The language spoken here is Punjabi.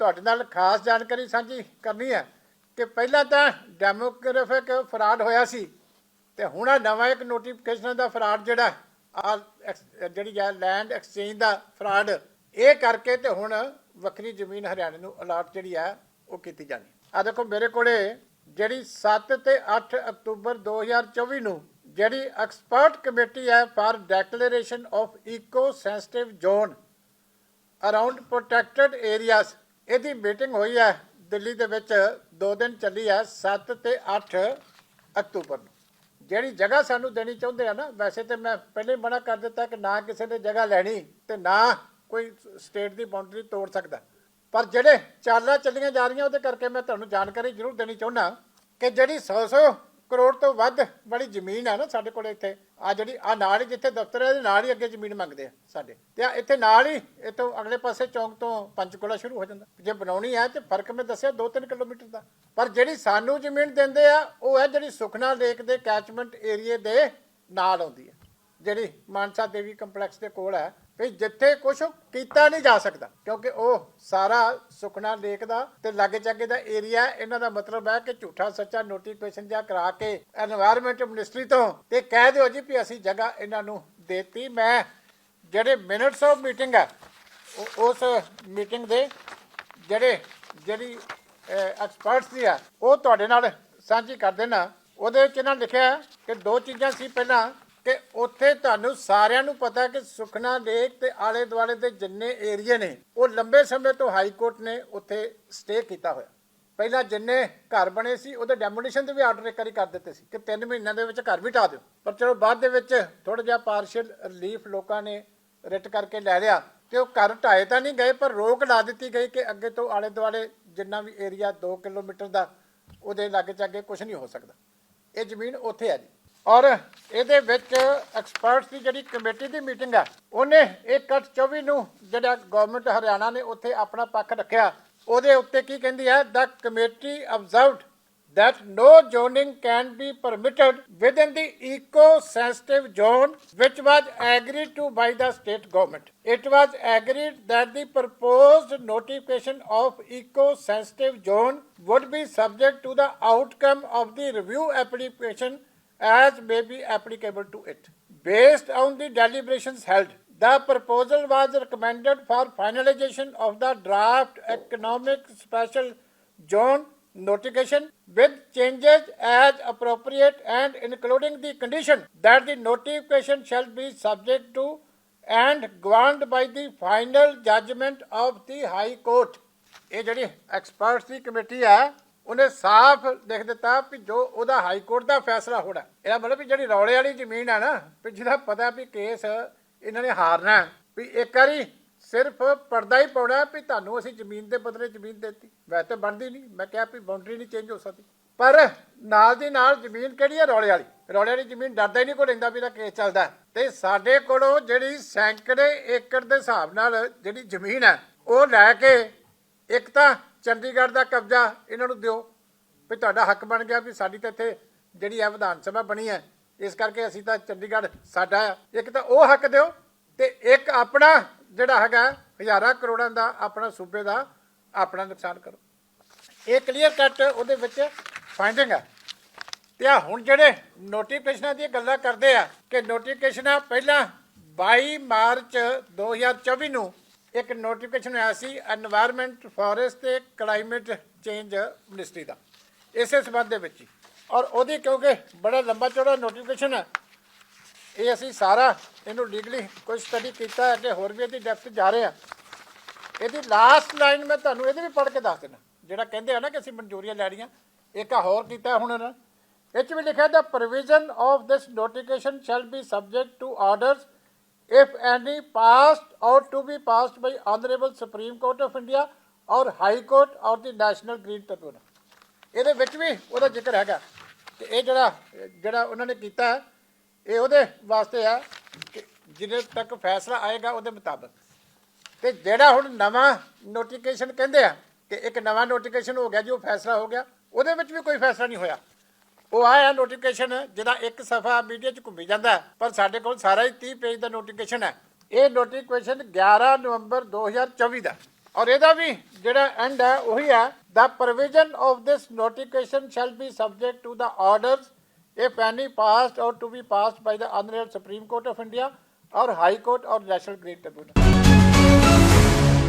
ਤੁਹਾਡੇ ਨਾਲ ਖਾਸ ਜਾਣਕਾਰੀ ਸਾਂਝੀ ਕਰਨੀ ਹੈ ਕਿ ਪਹਿਲਾਂ ਤਾਂ ਡੈਮੋਗ੍ਰਾਫਿਕ ਫਰਾਡ ਹੋਇਆ ਸੀ ਤੇ ਹੁਣ ਆ ਨਵਾਂ ਇੱਕ ਨੋਟੀਫਿਕੇਸ਼ਨ ਦਾ ਫਰਾਡ ਜਿਹੜਾ, ਆ ਜਿਹੜੀ ਹੈ ਲੈਂਡ ਐਕਸਚੇਂਜ ਦਾ ਫਰਾਡ, ਇਹ ਕਰਕੇ ਤੇ ਹੁਣ ਵੱਖਰੀ ਜ਼ਮੀਨ ਹਰਿਆਣੇ ਨੂੰ ਅਲਾਟ ਜਿਹੜੀ ਹੈ ਉਹ ਕੀਤੀ ਜਾਣੀ ਆ ਦੇਖੋ ਮੇਰੇ ਕੋਲੇ ਜਿਹੜੀ 7 ਤੇ 8 ਅਕਤੂਬਰ 2024 ਨੂੰ ਜਿਹੜੀ ਐਕਸਪਰਟ ਕਮੇਟੀ ਹੈ for declaration of eco sensitive zone around protected areas ਇਹਦੀ ਮੀਟਿੰਗ ਹੋਈ ਹੈ ਦਿੱਲੀ ਦੇ ਵਿੱਚ। ਦੋ ਦਿਨ ਚੱਲੀ ਹੈ 7 ਤੇ 8 ਅਕਤੂਬਰ ਨੂੰ। ਜਿਹੜੀ ਜਗ੍ਹਾ ਸਾਨੂੰ ਦੇਣੀ ਚਾਹੁੰਦੇ ਆ ਨਾ, ਵੈਸੇ ਤੇ ਮੈਂ ਪਹਿਲੇ ਮਨਾ ਕਰ ਦਿੱਤਾ ਕਿ ਨਾ ਕਿਸੇ ਨੇ ਜਗ੍ਹਾ ਲੈਣੀ ਤੇ ਨਾ ਕੋਈ ਸਟੇਟ ਦੀ ਬਾਉਂਡਰੀ ਤੋੜ ਸਕਦਾ। ਪਰ ਜਿਹੜੇ ਚਾਲਾਂ ਚੱਲੀਆਂ ਜਾ ਰਹੀਆਂ ਉਹਦੇ ਕਰਕੇ ਮੈਂ ਤੁਹਾਨੂੰ ਜਾਣਕਾਰੀ ਜ਼ਰੂਰ ਦੇਣੀ ਚਾਹੁੰਦਾ ਕਿ ਜਿਹੜੀ 100-100 ਕਰੋੜ ਤੋਂ ਵੱਧ ਵਾਲੀ ਜ਼ਮੀਨ ਆ ਨਾ ਸਾਡੇ ਕੋਲ ਇੱਥੇ। ਆ ਜਿਹੜੀ, ਆ ਨਾਲ ਹੀ ਜਿੱਥੇ ਦਫ਼ਤਰ ਹੈ, ਇਹਦੇ ਨਾਲ ਹੀ ਅੱਗੇ ਜ਼ਮੀਨ ਮੰਗਦੇ ਆ ਸਾਡੇ। ਤੇ ਆ ਇੱਥੇ ਨਾਲ ਹੀ ਇਤੋਂ ਅਗਲੇ ਪਾਸੇ ਚੌਂਕ ਤੋਂ ਪੰਚਕੂਲਾ ਸ਼ੁਰੂ ਹੋ ਜਾਂਦਾ। ਜੇ ਬਣਾਉਣੀ ਹੈ ਤੇ ਫ਼ਰਕ ਮੈਂ ਦੱਸਿਆ 2-3 ਕਿਲੋਮੀਟਰ ਦਾ। ਪਰ ਜਿਹੜੀ ਸਾਨੂੰ ਜ਼ਮੀਨ ਦਿੰਦੇ ਆ, ਉਹ ਹੈ ਜਿਹੜੀ ਸੁਖਨਾ ਲੇਕ ਦੇ ਕੈਚਮੈਂਟ ਏਰੀਏ ਦੇ ਨਾਲ ਆਉਂਦੀ ਹੈ ਜਿਹੜੀ ਮਾਨਸਾ ਦੇਵੀ ਕੰਪਲੈਕਸ ਦੇ ਕੋਲ ਹੈ ਵੀ ਜਿੱਥੇ ਕੁਝ ਕੀਤਾ ਨਹੀਂ ਜਾ ਸਕਦਾ, ਕਿਉਂਕਿ ਉਹ ਸਾਰਾ ਸੁਖਣਾ ਲੇਕ ਦਾ ਤੇ ਲਾਗੇ ਚਾਗੇ ਦਾ ਏਰੀਆ ਇਹਨਾਂ ਦਾ ਮਤਲਬ ਹੈ ਕਿ ਝੂਠਾ, ਸੱਚਾ ਨੋਟੀਫਿਕੇਸ਼ਨ ਜਾਂ ਕਰਾ ਕੇ এনवायरमेंट ਮਿਨਿਸਟਰੀ ਤੋਂ ਤੇ ਕਹਿ ਦਿਓ ਜੀ ਵੀ ਅਸੀਂ ਜਗ੍ਹਾ ਇਹਨਾਂ ਨੂੰ ਦੇਤੀ। ਮੈਂ ਜਿਹੜੇ ਮਿੰਟਸ ਆਫ ਮੀਟਿੰਗ ਹੈ ਉਸ ਮੀਟਿੰਗ ਦੇ ਜਿਹੜੇ ਜਿਹੜੀ ਐਕਸਪਰਟਸ ਦੀ ਆ ਉਹ ਤੁਹਾਡੇ ਨਾਲ ਸਾਂਝੀ ਕਰ ਦੇਣਾ ਉਹਦੇ ਵਿੱਚ ਇਹਨਾਂ ਲਿਖਿਆ ਕਿ ਦੋ ਚੀਜ਼ਾਂ ਸੀ ਪਹਿਲਾਂ। ਕਿ ਉੱਥੇ ਤੁਹਾਨੂੰ ਸਾਰਿਆਂ ਨੂੰ ਪਤਾ ਕਿ ਸੁਖਨਾ ਲੇਕ ਤੇ ਆਲੇ ਦੁਆਲੇ ਦੇ ਜਿੰਨੇ ਏਰੀਏ ਨੇ, ਉਹ ਲੰਬੇ ਸਮੇਂ ਤੋਂ ਹਾਈ ਕੋਰਟ ਨੇ ਉੱਥੇ ਸਟੇ ਕੀਤਾ ਹੋਇਆ। ਪਹਿਲਾਂ ਜਿੰਨੇ ਘਰ ਬਣੇ ਸੀ, ਉਹਦੇ ਡੈਮੋਲੀਸ਼ਨ ਦੇ ਵੀ ਆਰਡਰ ਇੱਕ ਵਾਰੀ ਕਰ ਦਿੱਤੇ ਸੀ ਕਿ 3 ਮਹੀਨਿਆਂ ਦੇ ਵਿੱਚ ਘਰ ਵੀ ਢਾਹ ਦਿਓ। ਪਰ ਚਲੋ ਬਾਅਦ ਦੇ ਵਿੱਚ ਥੋੜਾ ਜਿਹਾ ਪਾਰਸ਼ਲ ਰਿਲੀਫ ਲੋਕਾਂ ਨੇ ਰਿਟ ਕਰਕੇ ਲੈ ਲਿਆ ਤੇ ਉਹ ਘਰ ਢਾਏ ਤਾਂ ਨਹੀਂ ਗਏ, ਪਰ ਰੋਕ ਲਾ ਦਿੱਤੀ ਗਈ ਕਿ ਅੱਗੇ ਤੋਂ ਆਲੇ ਦੁਆਲੇ ਜਿੰਨਾ ਵੀ ਏਰੀਆ 2 ਕਿਲੋਮੀਟਰ ਦਾ, ਉਹਦੇ ਲਾਗੇ ਚਾਗੇ ਕੁਝ ਨਹੀਂ ਹੋ ਸਕਦਾ। ਇਹ ਜ਼ਮੀਨ ਉੱਥੇ ਹੈ ਜੀ। ਔਰ ਇਹਦੇ ਵਿੱਚ ਐਕਸਪਰਟਸ ਦੀ ਜਿਹੜੀ ਕਮੇਟੀ ਦੀ ਮੀਟਿੰਗ ਆ ਉਹਨੇ 1/24 ਨੂੰ ਜਿਹੜਾ ਗਵਰਨਮੈਂਟ ਹਰਿਆਣਾ ਨੇ ਉੱਥੇ ਆਪਣਾ ਪੱਖ ਰੱਖਿਆ ਉਹਦੇ ਉੱਤੇ ਕੀ ਕਹਿੰਦੀ ਹੈ ਦਾ committee observed that no zoning can be permitted within the eco-sensitive zone which was agreed to by the state government. It was agreed that the proposed notification of eco-sensitive zone would be subject to the outcome of the review application as may be applicable to it. Based on the deliberations held, the proposal was recommended for finalization of the draft economic special zone notification with changes as appropriate and including the condition that the notification shall be subject to and governed by the final judgment of the high court ਇਹ ਜਿਹੜੀ ਐਕਸਪਰਟਸ ਦੀ ਕਮੇਟੀ ਆ ਉਹਨੇ ਸਾਫ਼ ਲਿਖ ਦਿੱਤਾ ਵੀ ਜੋ ਉਹਦਾ ਹਾਈ ਕੋਰਟ ਦਾ ਫੈਸਲਾ ਹੋਣਾ। ਇਹਦਾ ਮਤਲਬ ਵੀ ਜਿਹੜੀ ਰੌਲੇ ਵਾਲੀ ਜ਼ਮੀਨ ਆ ਨਾ, ਵੀ ਜਿਹਦਾ ਪਤਾ ਵੀ ਕੇਸ ਇਹਨਾਂ ਨੇ ਹਾਰਨਾ ਵੀ ਇੱਕ ਵਾਰੀ ਸਿਰਫ ਪਰਦਾ ਹੀ ਪਾਉਣਾ ਵੀ ਤੁਹਾਨੂੰ ਅਸੀਂ ਜ਼ਮੀਨ ਦੇ ਬਦਲੇ ਜ਼ਮੀਨ ਦਿੱਤੀ। ਵੈਸੇ ਤਾਂ ਬਣਦੀ ਨਹੀਂ, ਮੈਂ ਕਿਹਾ ਵੀ ਬਾਉਂਡਰੀ ਨਹੀਂ ਚੇਂਜ ਹੋ ਸਕਦੀ। ਪਰ ਨਾਲ ਦੀ ਨਾਲ ਜ਼ਮੀਨ ਕਿਹੜੀ ਹੈ ਰੌਲੇ ਵਾਲੀ। ਰੌਲੇ ਵਾਲੀ ਜ਼ਮੀਨ ਡਰਦਾ ਹੀ ਨਹੀਂ ਕੋਈ ਲੈਂਦਾ ਵੀ ਇਹਦਾ ਕੇਸ ਚੱਲਦਾ ਹੈ। ਤੇ ਸਾਡੇ ਕੋਲੋਂ ਜਿਹੜੀ ਸੈਂਕੜੇ ਏਕੜ ਦੇ ਹਿਸਾਬ ਨਾਲ ਜਿਹੜੀ ਜ਼ਮੀਨ ਹੈ, ਉਹ ਲੈ ਕੇ ਇੱਕ ਤਾਂ ਚੰਡੀਗੜ੍ਹ ਦਾ ਕਬਜ਼ਾ ਇਹਨਾਂ ਨੂੰ ਦਿਓ। ਵੀ ਤੁਹਾਡਾ ਹੱਕ ਬਣ ਗਿਆ ਵੀ ਸਾਡੀ ਤਾਂ ਇੱਥੇ ਜਿਹੜੀ ਹੈ ਵਿਧਾਨ ਸਭਾ ਬਣੀ ਹੈ, ਇਸ ਕਰਕੇ ਅਸੀਂ ਤਾਂ ਚੰਡੀਗੜ੍ਹ ਸਾਡਾ ਆ ਇੱਕ ਤਾਂ ਉਹ ਹੱਕ ਦਿਓ ਤੇ ਇੱਕ ਆਪਣਾ ਜਿਹੜਾ ਹੈਗਾ ਹਜ਼ਾਰਾਂ ਕਰੋੜਾਂ ਦਾ ਆਪਣਾ ਸੂਬੇ ਦਾ ਆਪਣਾ ਨੁਕਸਾਨ ਕਰੋ। ਇਹ ਕਲੀਅਰ ਕੱਟ ਉਹਦੇ ਵਿੱਚ ਫਾਈਂਡਿੰਗ ਆ ਤੇ ਆ ਹੁਣ ਜਿਹੜੇ ਨੋਟੀਫਿਕੇਸ਼ਨਾਂ ਦੀ ਗੱਲਾਂ ਕਰਦੇ ਆ ਕਿ ਨੋਟੀਫਿਕੇਸ਼ਨਾਂ ਪਹਿਲਾਂ 22 ਮਾਰਚ 2024 ਨੂੰ ਇੱਕ ਨੋਟੀਫਿਕੇਸ਼ਨ ਆਇਆ ਸੀ এনवायरमेंट ਫੋਰੈਸਟ ਤੇ ਕਲਾਈਮੇਟ ਚੇਂਜ ਮਿਨਿਸਟਰੀ ਦਾ। ਇਸੇ ਸਬੰਧ ਦੇ ਵਿੱਚ ਔਰ ਉਹਦੀ ਕਿਉਂਕਿ ਬੜਾ ਲੰਬਾ ਚੌੜਾ ਨੋਟੀਫਿਕੇਸ਼ਨ ਹੈ, ਇਹ ਅਸੀਂ ਸਾਰਾ ਇਹਨੂੰ ਲੀਗਲੀ ਕੋਈ ਸਟੱਡੀ ਕੀਤਾ ਹੈ ਕਿ ਹੋਰ ਵੀ ਇਹਦੀ ਡੈਪਥ ਜਾ ਰਹੇ ਆ ਇਹਦੀ ਲਾਸਟ ਲਾਈਨ ਮੈਂ ਤੁਹਾਨੂੰ ਇਹਦੇ ਵੀ ਪੜ੍ਹ ਕੇ ਦੱਸ ਦਿੰਦਾ। ਜਿਹੜਾ ਕਹਿੰਦੇ ਆ ਨਾ ਕਿ ਅਸੀਂ ਮਨਜ਼ੂਰੀਆਂ ਲੈਣੀਆਂ ਰਹੀਆਂ, ਇੱਕ ਹੋਰ ਕੀਤਾ ਹੁਣ ਇਹਨਾਂ। ਇਹ ਚ ਵੀ ਲਿਖਿਆ ਦਾ provision of this notification shall be subject to orders if any passed or to be passed by honorable supreme court of india or high court or the national green tribunal. ਇਹਦੇ ਵਿੱਚ ਵੀ ਉਹਦਾ ਜ਼ਿਕਰ ਹੈਗਾ ਤੇ ਇਹ ਜਿਹੜਾ ਜਿਹੜਾ ਉਹਨਾਂ ਨੇ ਕੀਤਾ ਇਹ ਉਹਦੇ ਵਾਸਤੇ ਆ ਕਿ ਜਿਹਦੇ ਤੱਕ ਫੈਸਲਾ ਆਏਗਾ ਉਹਦੇ ਮੁਤਾਬਕ। ਤੇ ਜਿਹੜਾ ਹੁਣ ਨਵਾਂ ਨੋਟੀਫਿਕੇਸ਼ਨ ਕਹਿੰਦੇ ਆ ਕਿ ਇੱਕ ਨਵਾਂ ਨੋਟੀਫਿਕੇਸ਼ਨ ਹੋ ਗਿਆ, ਜੀ ਉਹ ਫੈਸਲਾ ਹੋ ਗਿਆ, ਉਹਦੇ ਵਿੱਚ ਵੀ ਕੋਈ ਫੈਸਲਾ ਨਹੀਂ ਹੋਇਆ। ਉਹ ਆਇਆ ਨੋਟੀਫਿਕੇਸ਼ਨ ਜਿਹਦਾ ਇੱਕ ਸਫਾ ਮੀਡੀਆ 'ਚ ਘੁੰਮੀ ਜਾਂਦਾ ਪਰ ਸਾਡੇ ਕੋਲ ਸਾਰਾ ਹੀ 30 ਪੇਜ ਦਾ ਨੋਟੀਫਿਕੇਸ਼ਨ ਹੈ ਇਹ ਨੋਟੀਫਿਕੇਸ਼ਨ 11 ਨਵੰਬਰ 2024 ਦਾ ਔਰ ਇਹਦਾ ਵੀ ਜਿਹੜਾ ਐਂਡ ਹੈ ਉਹੀ ਹੈ ਦਾ provision of this notification shall be subject to the orders if any passed or to be passed by the Honorable Supreme Court of India or High Court or National Green Tribunal.